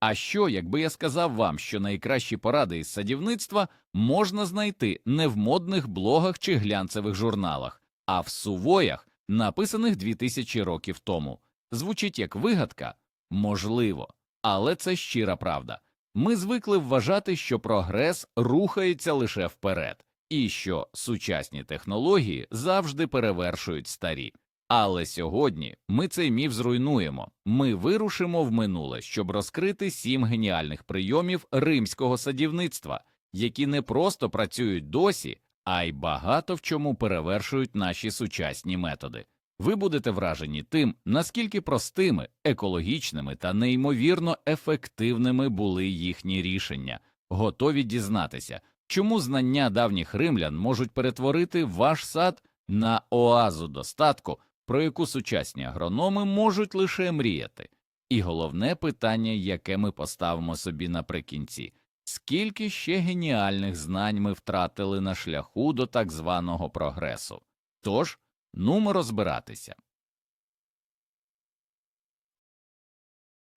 А що, якби я сказав вам, що найкращі поради із садівництва можна знайти не в модних блогах чи глянцевих журналах, а в сувоях, написаних 2000 років тому? Звучить як вигадка? Можливо, але це щира правда. Ми звикли вважати, що прогрес рухається лише вперед, і що сучасні технології завжди перевершують старі. Але сьогодні ми цей міф зруйнуємо. Ми вирушимо в минуле, щоб розкрити сім геніальних прийомів римського садівництва, які не просто працюють досі, а й багато в чому перевершують наші сучасні методи. Ви будете вражені тим, наскільки простими, екологічними та неймовірно ефективними були їхні рішення, готові дізнатися, чому знання давніх римлян можуть перетворити ваш сад на оазу достатку, про яку сучасні агрономи можуть лише мріяти. І головне питання, яке ми поставимо собі наприкінці скільки ще геніальних знань ми втратили на шляху до так званого прогресу. Тож, нумо розбиратися.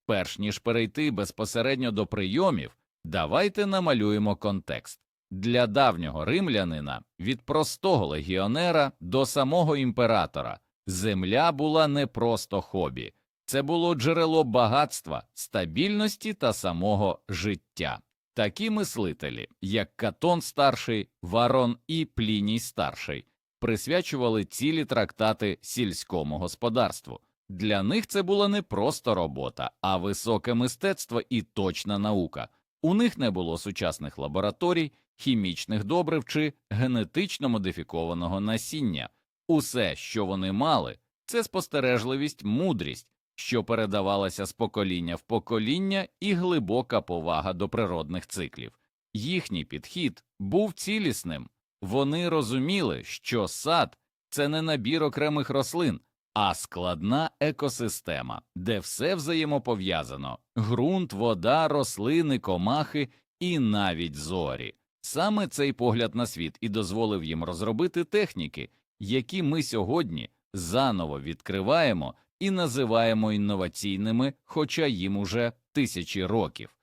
Перш ніж перейти безпосередньо до прийомів, давайте намалюємо контекст. Для давнього римлянина від простого легіонера до самого імператора земля була не просто хобі, це було джерело багатства, стабільності та самого життя. Такі мислителі, як Катон старший, Варон і Пліній старший, присвячували цілі трактати сільському господарству. Для них це була не просто робота, а високе мистецтво і точна наука. У них не було сучасних лабораторій, хімічних добрив чи генетично модифікованого насіння. Усе, що вони мали, це спостережливість, мудрість, що передавалася з покоління в покоління, і глибока повага до природних циклів. Їхній підхід був цілісним. Вони розуміли, що сад це не набір окремих рослин, а складна екосистема, де все взаємопов'язано ґрунт, вода, рослини, комахи і навіть зорі. Саме цей погляд на світ і дозволив їм розробити техніки, які ми сьогодні заново відкриваємо і називаємо інноваційними, хоча їм уже тисячі років.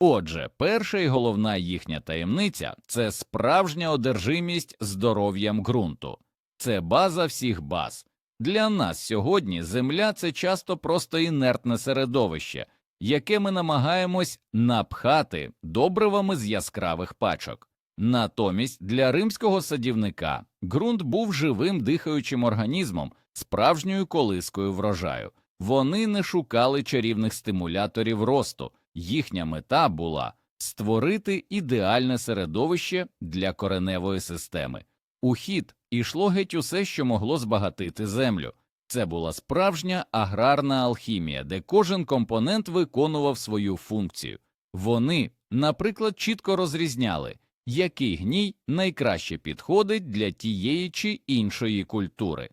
Отже, перша і головна їхня таємниця це справжня одержимість здоров'ям ґрунту, це база всіх баз. Для нас сьогодні земля це часто просто інертне середовище, яке ми намагаємось напхати добривами з яскравих пачок. Натомість для римського садівника ґрунт був живим дихаючим організмом, справжньою колискою врожаю. Вони не шукали чарівних стимуляторів росту, їхня мета була створити ідеальне середовище для кореневої системи. У хід ішло геть усе, що могло збагатити землю. Це була справжня аграрна алхімія, де кожен компонент виконував свою функцію. Вони, наприклад, чітко розрізняли, який гній найкраще підходить для тієї чи іншої культури.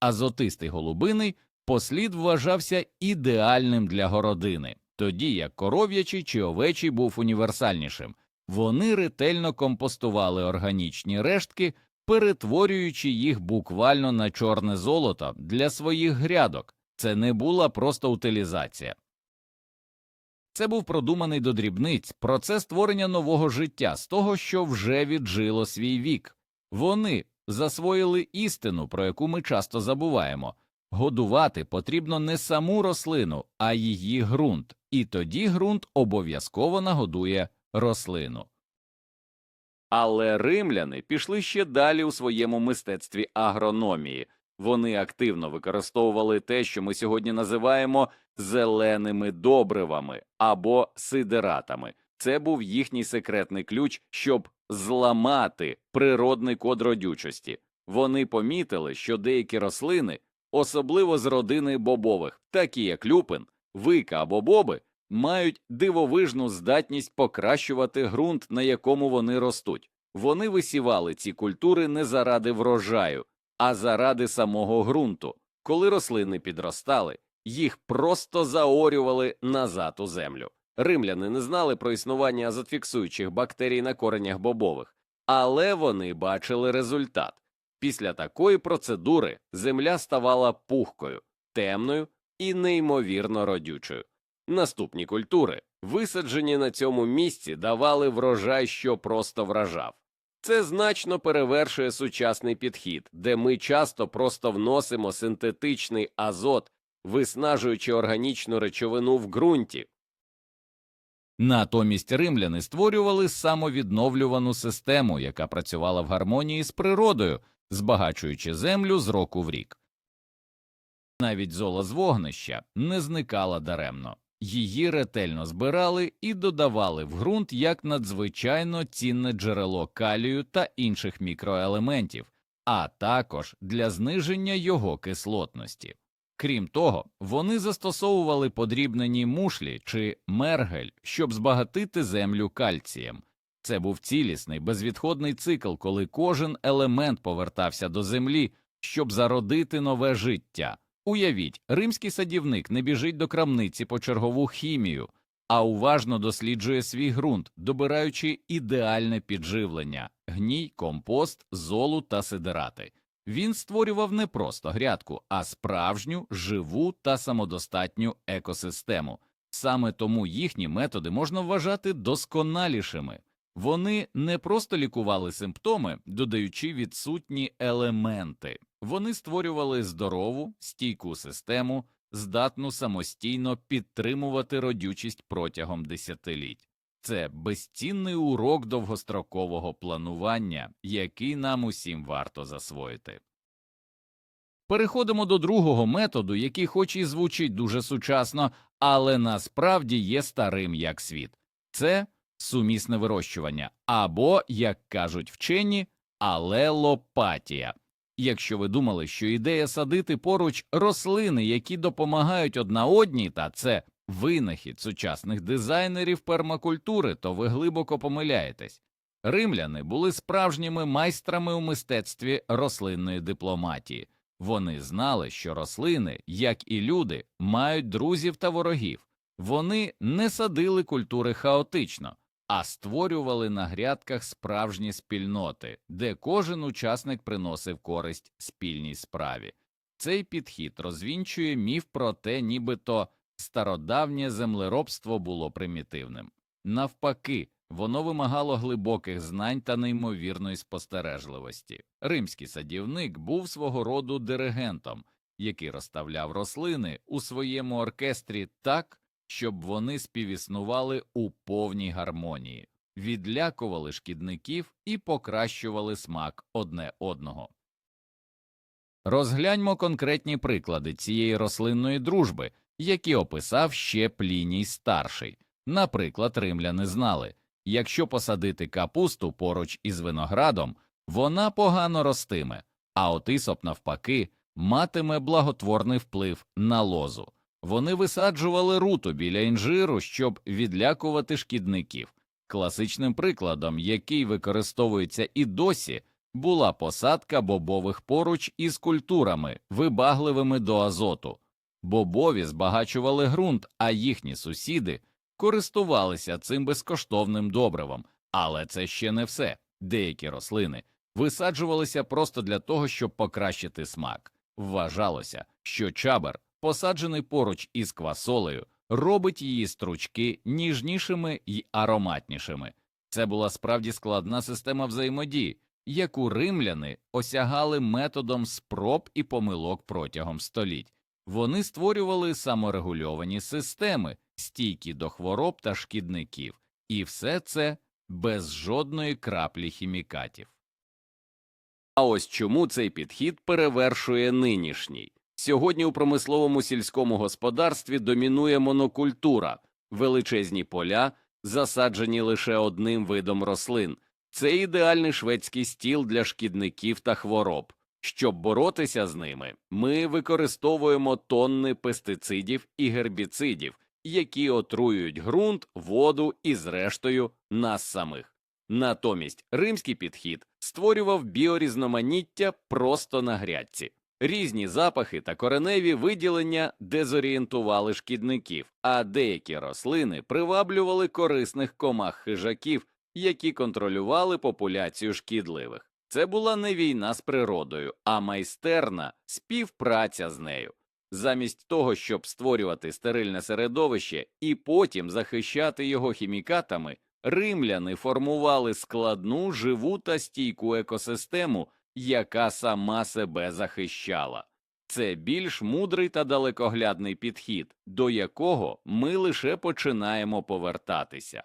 Азотистий голубиний послід вважався ідеальним для городини, тоді як коров'ячий чи овечий був універсальнішим. Вони ретельно компостували органічні рештки, перетворюючи їх буквально на чорне золото для своїх грядок. Це не була просто утилізація. Це був продуманий до дрібниць процес створення нового життя з того, що вже віджило свій вік. Вони засвоїли істину, про яку ми часто забуваємо годувати потрібно не саму рослину, а її ґрунт, і тоді ґрунт обов'язково нагодує рослину. Але римляни пішли ще далі у своєму мистецтві агрономії. Вони активно використовували те, що ми сьогодні називаємо зеленими добривами або сидератами. Це був їхній секретний ключ, щоб зламати природний код родючості. Вони помітили, що деякі рослини, особливо з родини бобових, такі як люпин, вика або боби, мають дивовижну здатність покращувати ґрунт, на якому вони ростуть. Вони висівали ці культури не заради врожаю, а заради самого ґрунту. Коли рослини підростали, їх просто заорювали назад у землю. Римляни не знали про існування азотфіксуючих бактерій на коренях бобових, але вони бачили результат. Після такої процедури земля ставала пухкою, темною і неймовірно родючою. Наступні культури, висаджені на цьому місці, давали врожай, що просто вражав. Це значно перевершує сучасний підхід, де ми часто просто вносимо синтетичний азот, виснажуючи органічну речовину в ґрунті. Натомість римляни створювали самовідновлювану систему, яка працювала в гармонії з природою, збагачуючи землю з року в рік. Навіть зола з вогнища не зникала даремно. Її ретельно збирали і додавали в ґрунт як надзвичайно цінне джерело калію та інших мікроелементів, а також для зниження його кислотності. Крім того, вони застосовували подрібнені мушлі чи мергель, щоб збагатити землю кальцієм. Це був цілісний, безвідходний цикл, коли кожен елемент повертався до землі, щоб зародити нове життя. Уявіть, римський садівник не біжить до крамниці по чергову хімію, а уважно досліджує свій ґрунт, добираючи ідеальне підживлення гній, компост, золу та сидерати. Він створював не просто грядку, а справжню, живу та самодостатню екосистему. Саме тому їхні методи можна вважати досконалішими. Вони не просто лікували симптоми, додаючи відсутні елементи. Вони створювали здорову, стійку систему, здатну самостійно підтримувати родючість протягом десятиліть. Це безцінний урок довгострокового планування, який нам усім варто засвоїти. Переходимо до другого методу, який хоч і звучить дуже сучасно, але насправді є старим як світ. Це сумісне вирощування або, як кажуть вчені, алелопатія. Якщо ви думали, що ідея садити поруч рослини, які допомагають одна одній, та це винахід сучасних дизайнерів пермакультури, то ви глибоко помиляєтесь. Римляни були справжніми майстрами у мистецтві рослинної дипломатії. Вони знали, що рослини, як і люди, мають друзів та ворогів. Вони не садили культури хаотично, а створювали на грядках справжні спільноти, де кожен учасник приносив користь спільній справі. Цей підхід розвінчує міф про те, нібито стародавнє землеробство було примітивним. Навпаки, воно вимагало глибоких знань та неймовірної спостережливості. Римський садівник був свого роду диригентом, який розставляв рослини у своєму оркестрі так, щоб вони співіснували у повній гармонії, відлякували шкідників і покращували смак одне одного. Розгляньмо конкретні приклади цієї рослинної дружби, які описав ще Пліній старший. Наприклад, римляни знали, якщо посадити капусту поруч із виноградом, вона погано ростиме, а от ісоп, навпаки, матиме благотворний вплив на лозу. Вони висаджували руту біля інжиру, щоб відлякувати шкідників. Класичним прикладом, який використовується і досі, була посадка бобових поруч із культурами, вибагливими до азоту. Бобові збагачували ґрунт, а їхні сусіди користувалися цим безкоштовним добривом. Але це ще не все. Деякі рослини висаджувалися просто для того, щоб покращити смак. Вважалося, що чабер, посаджений поруч із квасолею, робить її стручки ніжнішими й ароматнішими. Це була справді складна система взаємодії, яку римляни осягали методом спроб і помилок протягом століть. Вони створювали саморегульовані системи, стійкі до хвороб та шкідників, і все це без жодної краплі хімікатів. А ось чому цей підхід перевершує нинішній. Сьогодні у промисловому сільському господарстві домінує монокультура, величезні поля, засаджені лише одним видом рослин. Це ідеальний шведський стіл для шкідників та хвороб. Щоб боротися з ними, ми використовуємо тонни пестицидів і гербіцидів, які отруюють ґрунт, воду і, зрештою, нас самих. Натомість римський підхід створював біорізноманіття просто на грядці. Різні запахи та кореневі виділення дезорієнтували шкідників, а деякі рослини приваблювали корисних комах хижаків, які контролювали популяцію шкідливих. Це була не війна з природою, а майстерна співпраця з нею. Замість того, щоб створювати стерильне середовище і потім захищати його хімікатами, римляни формували складну, живу та стійку екосистему, яка сама себе захищала. Це більш мудрий та далекоглядний підхід, до якого ми лише починаємо повертатися.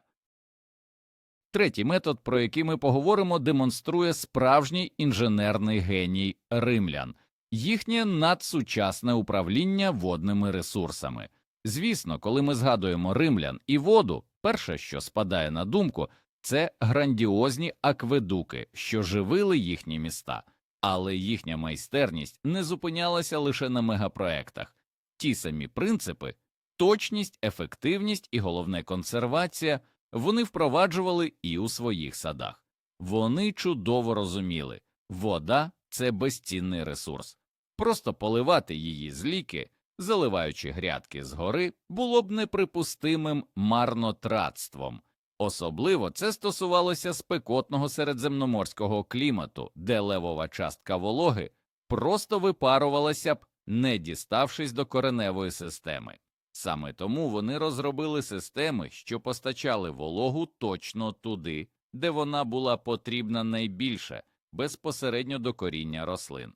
Третій метод, про який ми поговоримо, демонструє справжній інженерний геній римлян, їхнє надсучасне управління водними ресурсами. Звісно, коли ми згадуємо римлян і воду, перше, що спадає на думку, це грандіозні акведуки, що живили їхні міста, але їхня майстерність не зупинялася лише на мегапроектах. Ті самі принципи точність, ефективність і головне консервація вони впроваджували і у своїх садах. Вони чудово розуміли вода це безцінний ресурс. Просто поливати її з ліки, заливаючи грядки згори, було б неприпустимим марнотратством. Особливо це стосувалося спекотного середземноморського клімату, де левова частка вологи просто випарувалася б, не діставшись до кореневої системи. Саме тому вони розробили системи, що постачали вологу точно туди, де вона була потрібна найбільше, безпосередньо до коріння рослин.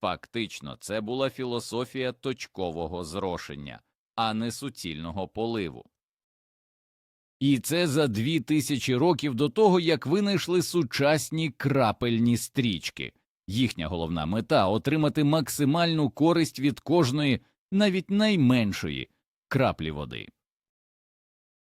Фактично, це була філософія точкового зрошення, а не суцільного поливу. І це за дві тисячі років до того, як винайшли сучасні крапельні стрічки. Їхня головна мета отримати максимальну користь від кожної, навіть найменшої, краплі води.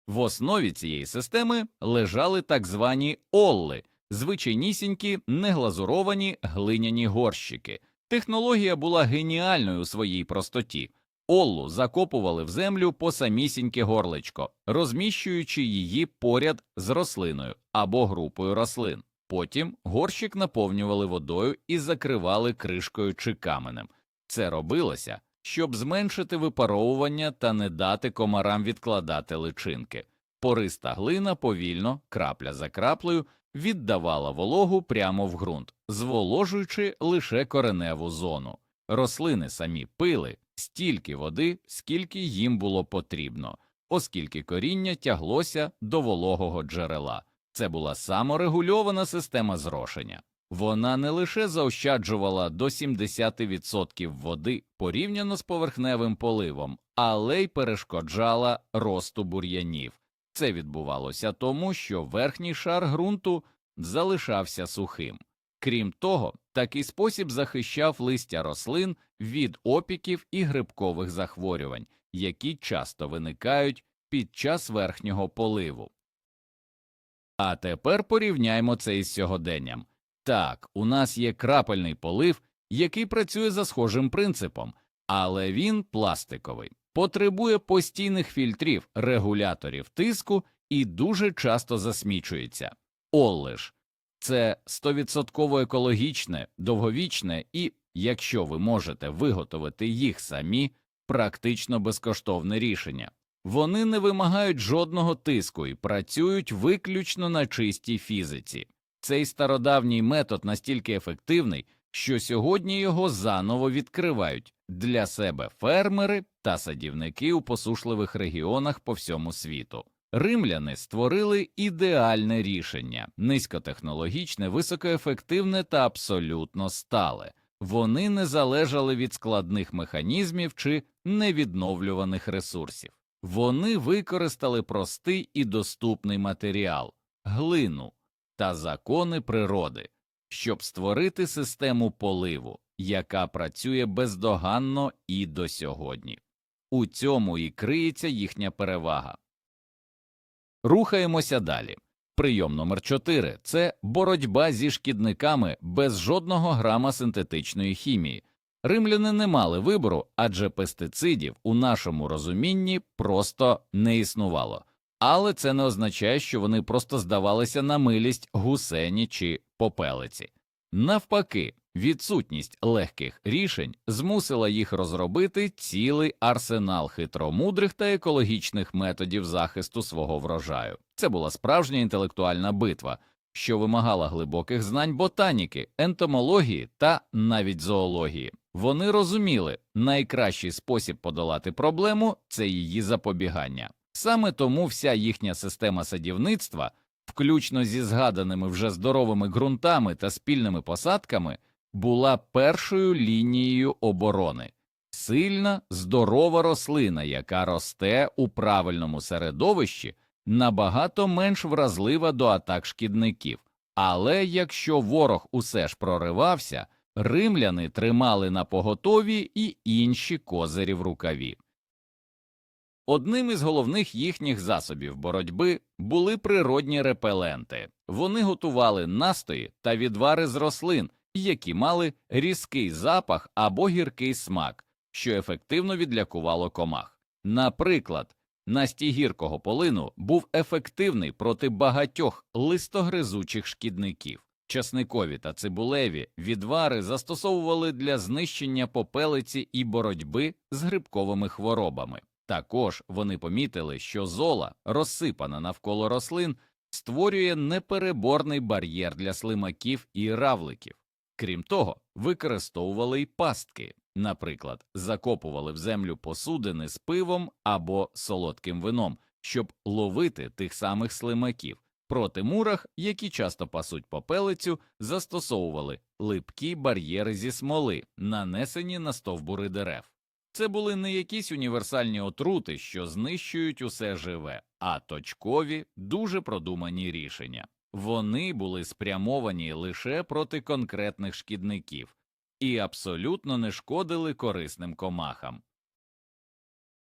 В основі цієї системи лежали так звані олли, звичайнісінькі неглазуровані глиняні горщики. Технологія була геніальною у своїй простоті. Оллу закопували в землю по самісіньке горлечко, розміщуючи її поряд з рослиною або групою рослин. Потім горщик наповнювали водою і закривали кришкою чи каменем. Це робилося, щоб зменшити випаровування та не дати комарам відкладати личинки. Пориста глина повільно, крапля за краплею, віддавала вологу прямо в ґрунт, зволожуючи лише кореневу зону. Рослини самі пили стільки води, скільки їм було потрібно, оскільки коріння тяглося до вологого джерела. Це була саморегульована система зрошення. Вона не лише заощаджувала до 70% води порівняно з поверхневим поливом, але й перешкоджала росту бур'янів. Це відбувалося тому, що верхній шар ґрунту залишався сухим. Крім того, такий спосіб захищав листя рослин від опіків і грибкових захворювань, які часто виникають під час верхнього поливу. А тепер порівняймо це із сьогоденням. Так, у нас є крапельний полив, який працює за схожим принципом, але він пластиковий, потребує постійних фільтрів, регуляторів тиску і дуже часто засмічується. Олиш це 100% екологічне, довговічне і, якщо ви можете виготовити їх самі, практично безкоштовне рішення. Вони не вимагають жодного тиску і працюють виключно на чистій фізиці. Цей стародавній метод настільки ефективний, що сьогодні його заново відкривають для себе фермери та садівники у посушливих регіонах по всьому світу. Римляни створили ідеальне рішення низькотехнологічне, високоефективне та абсолютно стале. Вони не залежали від складних механізмів чи невідновлюваних ресурсів. Вони використали простий і доступний матеріал глину та закони природи, щоб створити систему поливу, яка працює бездоганно і до сьогодні. У цьому і криється їхня перевага. Рухаємося далі. Прийом номер 4 – це боротьба зі шкідниками без жодного грама синтетичної хімії. Римляни не мали вибору, адже пестицидів у нашому розумінні просто не існувало. Але це не означає, що вони просто здавалися на милість гусені чи попелиці. Навпаки, відсутність легких рішень змусила їх розробити цілий арсенал хитромудрих та екологічних методів захисту свого врожаю. Це була справжня інтелектуальна битва, що вимагала глибоких знань ботаніки, ентомології та навіть зоології. Вони розуміли, найкращий спосіб подолати проблему це її запобігання. Саме тому вся їхня система садівництва, включно зі згаданими вже здоровими ґрунтами та спільними посадками, була першою лінією оборони. Сильна, здорова рослина, яка росте у правильному середовищі, набагато менш вразлива до атак шкідників. Але якщо ворог усе ж проривався, римляни тримали на поготові і інші козирі в рукаві. Одним із головних їхніх засобів боротьби були природні репеленти. Вони готували настої та відвари з рослин, які мали різкий запах або гіркий смак, що ефективно відлякувало комах. Наприклад, настій гіркого полину був ефективний проти багатьох листогризучих шкідників. Часникові та цибулеві відвари застосовували для знищення попелиці і боротьби з грибковими хворобами. Також вони помітили, що зола, розсипана навколо рослин, створює непереборний бар'єр для слимаків і равликів. Крім того, використовували й пастки, наприклад, закопували в землю посудини з пивом або солодким вином, щоб ловити тих самих слимаків. Проти мурах, які часто пасуть попелицю, застосовували липкі бар'єри зі смоли, нанесені на стовбури дерев. Це були не якісь універсальні отрути, що знищують усе живе, а точкові, дуже продумані рішення. Вони були спрямовані лише проти конкретних шкідників і абсолютно не шкодили корисним комахам.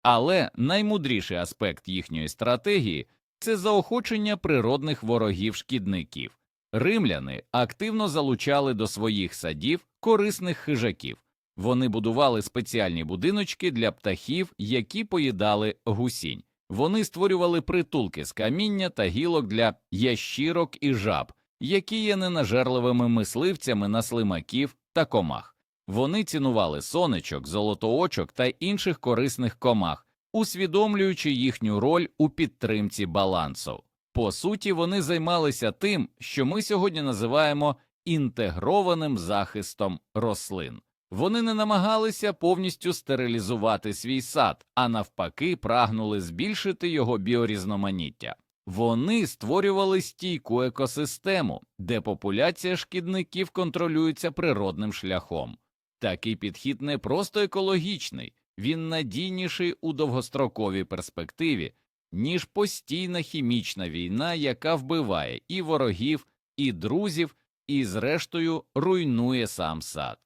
Але наймудріший аспект їхньої стратегії це заохочення природних ворогів шкідників. Римляни активно залучали до своїх садів корисних хижаків. Вони будували спеціальні будиночки для птахів, які поїдали гусінь. Вони створювали притулки з каміння та гілок для ящірок і жаб, які є ненажерливими мисливцями на слимаків та комах. Вони цінували сонечок, золотоочок та інших корисних комах, усвідомлюючи їхню роль у підтримці балансу. По суті, вони займалися тим, що ми сьогодні називаємо інтегрованим захистом рослин. Вони не намагалися повністю стерилізувати свій сад, а навпаки, прагнули збільшити його біорізноманіття. Вони створювали стійку екосистему, де популяція шкідників контролюється природним шляхом. Такий підхід не просто екологічний, він надійніший у довгостроковій перспективі, ніж постійна хімічна війна, яка вбиває і ворогів, і друзів, і, зрештою, руйнує сам сад.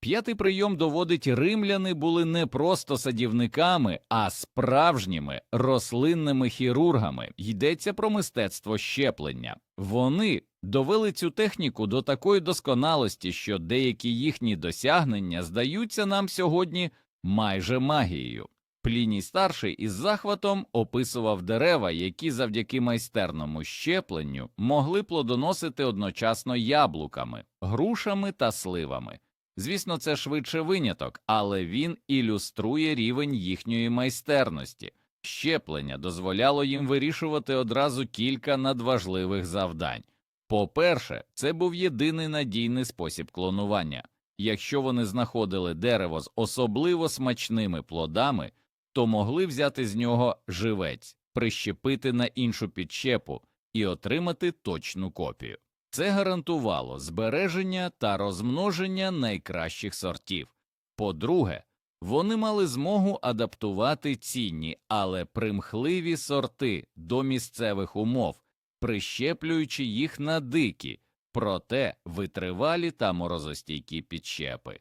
П'ятий прийом доводить римляни були не просто садівниками, а справжніми рослинними хірургами. Йдеться про мистецтво щеплення. Вони довели цю техніку до такої досконалості, що деякі їхні досягнення здаються нам сьогодні майже магією. Пліній старший із захватом описував дерева, які завдяки майстерному щепленню могли плодоносити одночасно яблуками, грушами та сливами. Звісно, це швидше виняток, але він ілюструє рівень їхньої майстерності. Щеплення дозволяло їм вирішувати одразу кілька надважливих завдань. По-перше, це був єдиний надійний спосіб клонування. Якщо вони знаходили дерево з особливо смачними плодами, то могли взяти з нього живець, прищепити на іншу підщепу і отримати точну копію. Це гарантувало збереження та розмноження найкращих сортів. По-друге, вони мали змогу адаптувати цінні, але примхливі сорти до місцевих умов, прищеплюючи їх на дикі, проте витривалі та морозостійкі підщепи.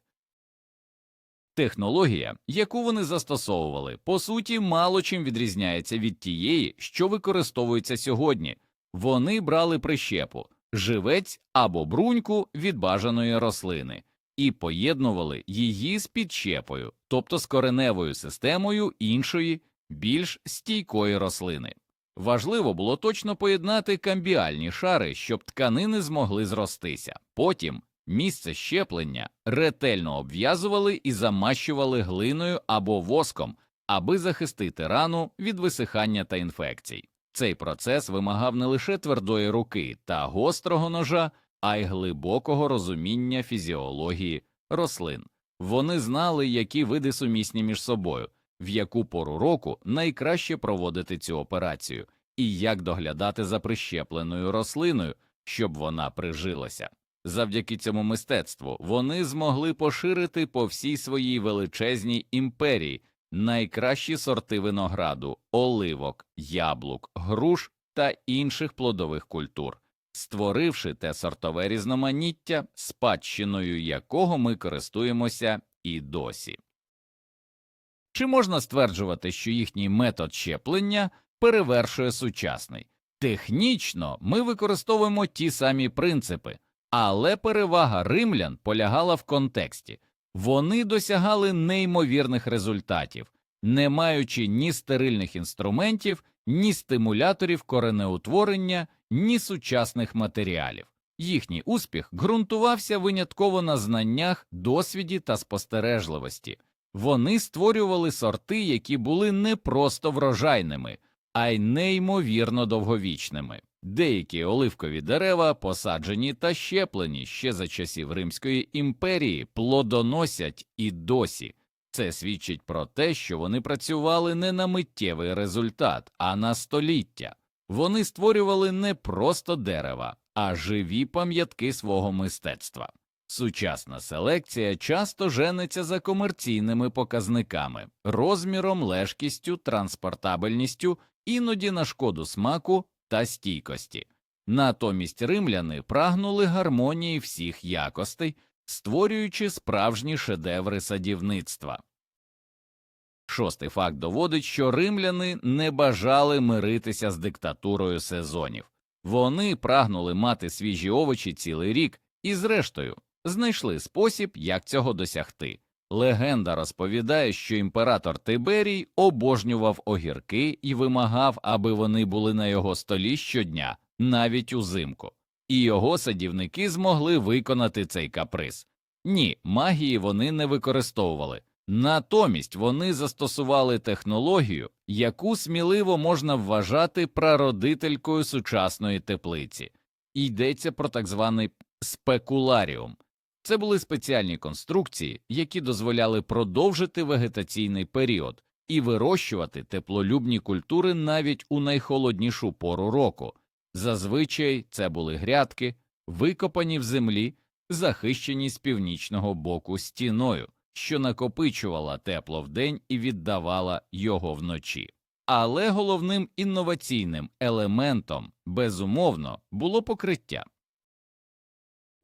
Технологія, яку вони застосовували, по суті, мало чим відрізняється від тієї, що використовується сьогодні. Вони брали прищепу живець або бруньку від бажаної рослини і поєднували її з підщепою, тобто з кореневою системою іншої, більш стійкої рослини. Важливо було точно поєднати камбіальні шари, щоб тканини змогли зростися. Потім місце щеплення ретельно обв'язували і замащували глиною або воском, аби захистити рану від висихання та інфекцій. Цей процес вимагав не лише твердої руки та гострого ножа, а й глибокого розуміння фізіології рослин. Вони знали, які види сумісні між собою, в яку пору року найкраще проводити цю операцію, і як доглядати за прищепленою рослиною, щоб вона прижилася. Завдяки цьому мистецтву вони змогли поширити по всій своїй величезній імперії найкращі сорти винограду, оливок, яблук, груш та інших плодових культур, створивши те сортове різноманіття, спадщиною якого ми користуємося і досі. Чи можна стверджувати, що їхній метод щеплення перевершує сучасний? Технічно ми використовуємо ті самі принципи, але перевага римлян полягала в контексті вони досягали неймовірних результатів, не маючи ні стерильних інструментів, ні стимуляторів коренеутворення, ні сучасних матеріалів. Їхній успіх ґрунтувався винятково на знаннях, досвіді та спостережливості. Вони створювали сорти, які були не просто врожайними, а й неймовірно довговічними. Деякі оливкові дерева, посаджені та щеплені ще за часів Римської імперії, плодоносять і досі. Це свідчить про те, що вони працювали не на миттєвий результат, а на століття. Вони створювали не просто дерева, а живі пам'ятки свого мистецтва. Сучасна селекція часто жениться за комерційними показниками, розміром, лежкістю, транспортабельністю, іноді на шкоду смаку та стійкості. Натомість римляни прагнули гармонії всіх якостей, створюючи справжні шедеври садівництва. Шостий факт доводить, що римляни не бажали миритися з диктатурою сезонів. Вони прагнули мати свіжі овочі цілий рік і, зрештою, знайшли спосіб, як цього досягти. Легенда розповідає, що імператор Тиберій обожнював огірки і вимагав, аби вони були на його столі щодня, навіть узимку, і його садівники змогли виконати цей каприз. Ні, магії вони не використовували. Натомість вони застосували технологію, яку сміливо можна вважати прародителькою сучасної теплиці. Йдеться про так званий спекуларіум. Це були спеціальні конструкції, які дозволяли продовжити вегетаційний період і вирощувати теплолюбні культури навіть у найхолоднішу пору року. Зазвичай це були грядки, викопані в землі, захищені з північного боку стіною, що накопичувала тепло вдень і віддавала його вночі. Але головним інноваційним елементом, безумовно, було покриття.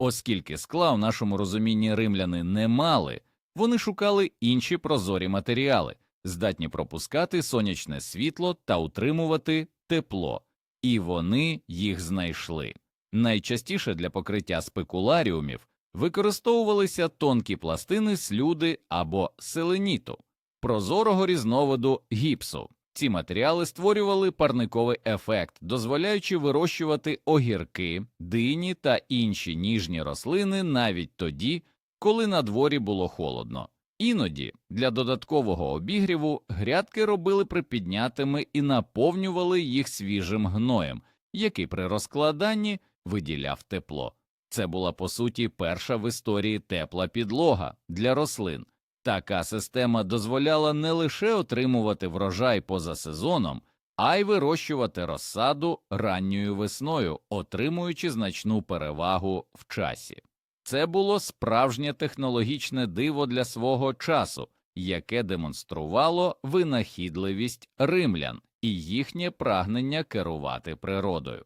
Оскільки скла в нашому розумінні римляни не мали, вони шукали інші прозорі матеріали, здатні пропускати сонячне світло та утримувати тепло, і вони їх знайшли. Найчастіше для покриття спекуларіумів використовувалися тонкі пластини слюди або селеніту, прозорого різновиду гіпсу. Ці матеріали створювали парниковий ефект, дозволяючи вирощувати огірки, дині та інші ніжні рослини навіть тоді, коли на дворі було холодно. Іноді для додаткового обігріву грядки робили припіднятими і наповнювали їх свіжим гноєм, який при розкладанні виділяв тепло. Це була по суті перша в історії тепла підлога для рослин. Така система дозволяла не лише отримувати врожай поза сезоном, а й вирощувати розсаду ранньою весною, отримуючи значну перевагу в часі. Це було справжнє технологічне диво для свого часу, яке демонструвало винахідливість римлян і їхнє прагнення керувати природою.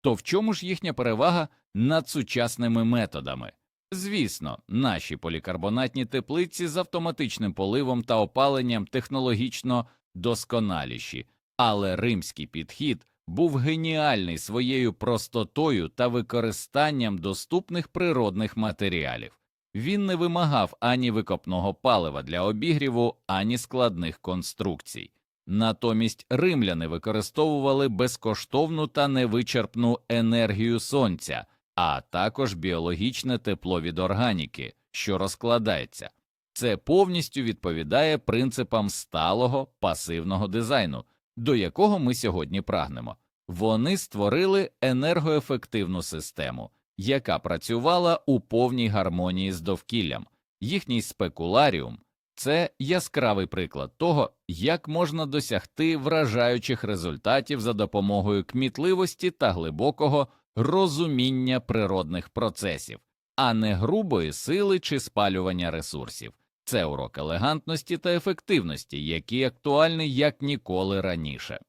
То в чому ж їхня перевага над сучасними методами? Звісно, наші полікарбонатні теплиці з автоматичним поливом та опаленням технологічно досконаліші, але римський підхід був геніальний своєю простотою та використанням доступних природних матеріалів. Він не вимагав ані викопного палива для обігріву, ані складних конструкцій. Натомість римляни використовували безкоштовну та невичерпну енергію сонця а також біологічне тепло від органіки, що розкладається. Це повністю відповідає принципам сталого пасивного дизайну, до якого ми сьогодні прагнемо. Вони створили енергоефективну систему, яка працювала у повній гармонії з довкіллям. Їхній спекуларіум це яскравий приклад того, як можна досягти вражаючих результатів за допомогою кмітливості та глибокого розуміння природних процесів, а не грубої сили чи спалювання ресурсів. Це урок елегантності та ефективності, який актуальний як ніколи раніше.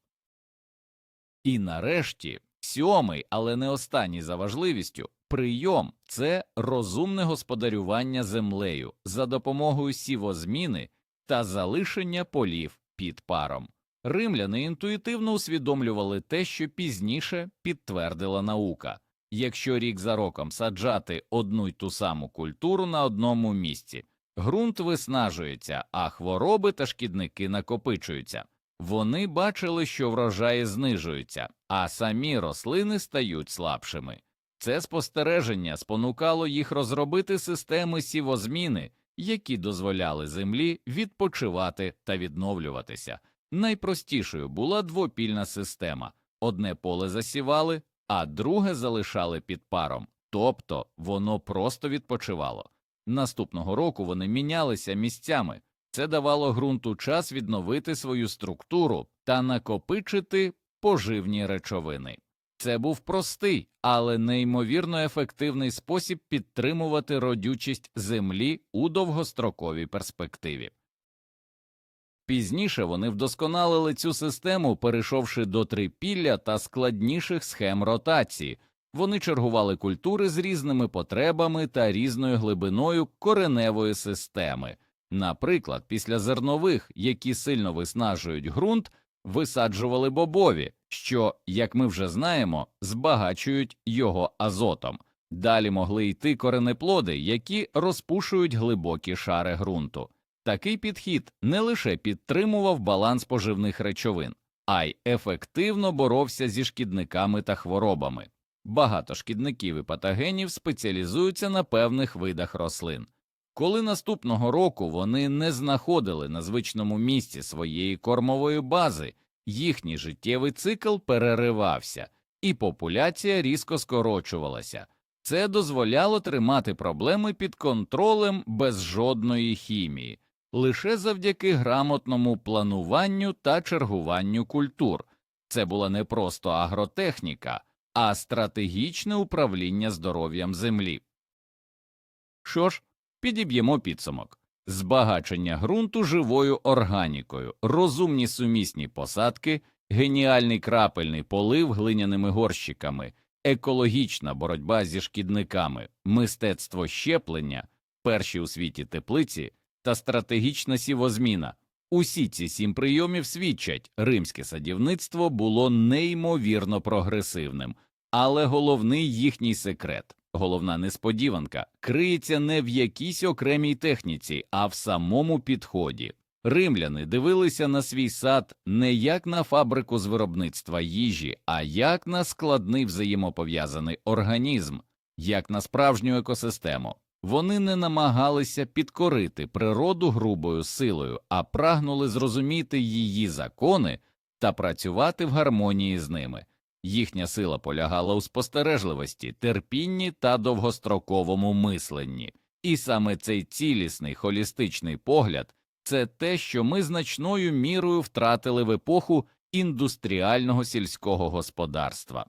І нарешті, сьомий, але не останній за важливістю, прийом це розумне господарювання землею за допомогою сівозміни та залишення полів під паром. Римляни інтуїтивно усвідомлювали те, що пізніше підтвердила наука. Якщо рік за роком саджати одну й ту саму культуру на одному місці, ґрунт виснажується, а хвороби та шкідники накопичуються. Вони бачили, що врожаї знижуються, а самі рослини стають слабшими. Це спостереження спонукало їх розробити системи сівозміни, які дозволяли землі відпочивати та відновлюватися. Найпростішою була двопільна система одне поле засівали, а друге залишали під паром, тобто воно просто відпочивало. Наступного року вони мінялися місцями. Це давало ґрунту час відновити свою структуру та накопичити поживні речовини. Це був простий, але неймовірно ефективний спосіб підтримувати родючість землі у довгостроковій перспективі. Пізніше вони вдосконалили цю систему, перейшовши до трипілля та складніших схем ротації. Вони чергували культури з різними потребами та різною глибиною кореневої системи. Наприклад, після зернових, які сильно виснажують ґрунт, висаджували бобові, що, як ми вже знаємо, збагачують його азотом. Далі могли йти коренеплоди, які розпушують глибокі шари ґрунту. Такий підхід не лише підтримував баланс поживних речовин, а й ефективно боровся зі шкідниками та хворобами. Багато шкідників і патогенів спеціалізуються на певних видах рослин. Коли наступного року вони не знаходили на звичному місці своєї кормової бази, їхній життєвий цикл переривався, і популяція різко скорочувалася. Це дозволяло тримати проблеми під контролем без жодної хімії, лише завдяки грамотному плануванню та чергуванню культур. Це була не просто агротехніка, а стратегічне управління здоров'ям землі. Що ж, підіб'ємо підсумок. Збагачення ґрунту живою органікою, розумні сумісні посадки, геніальний крапельний полив глиняними горщиками, екологічна боротьба зі шкідниками, мистецтво щеплення, перші у світі теплиці та стратегічна сівозміна. Усі ці сім прийомів свідчать, римське садівництво було неймовірно прогресивним, але головний їхній секрет, головна несподіванка, криється не в якійсь окремій техніці, а в самому підході. Римляни дивилися на свій сад не як на фабрику з виробництва їжі, а як на складний взаємопов'язаний організм, як на справжню екосистему. Вони не намагалися підкорити природу грубою силою, а прагнули зрозуміти її закони та працювати в гармонії з ними. Їхня сила полягала у спостережливості, терпінні та довгостроковому мисленні, і саме цей цілісний холістичний погляд це те, що ми значною мірою втратили в епоху індустріального сільського господарства.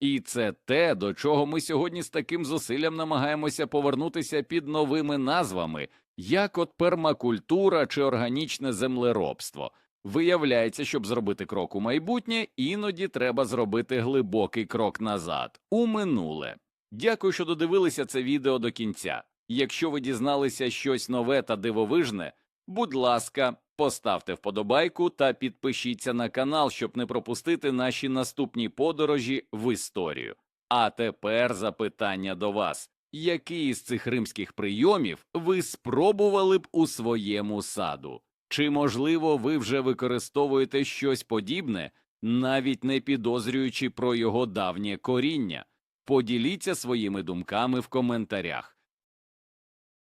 І це те, до чого ми сьогодні з таким зусиллям намагаємося повернутися під новими назвами, як от пермакультура чи органічне землеробство. Виявляється, щоб зробити крок у майбутнє, іноді треба зробити глибокий крок назад, у минуле. Дякую, що додивилися це відео до кінця. Якщо ви дізналися щось нове та дивовижне, будь ласка, поставте вподобайку та підпишіться на канал, щоб не пропустити наші наступні подорожі в історію. А тепер запитання до вас: який із цих римських прийомів ви спробували б у своєму саду? Чи, можливо, ви вже використовуєте щось подібне, навіть не підозрюючи про його давнє коріння? Поділіться своїми думками в коментарях.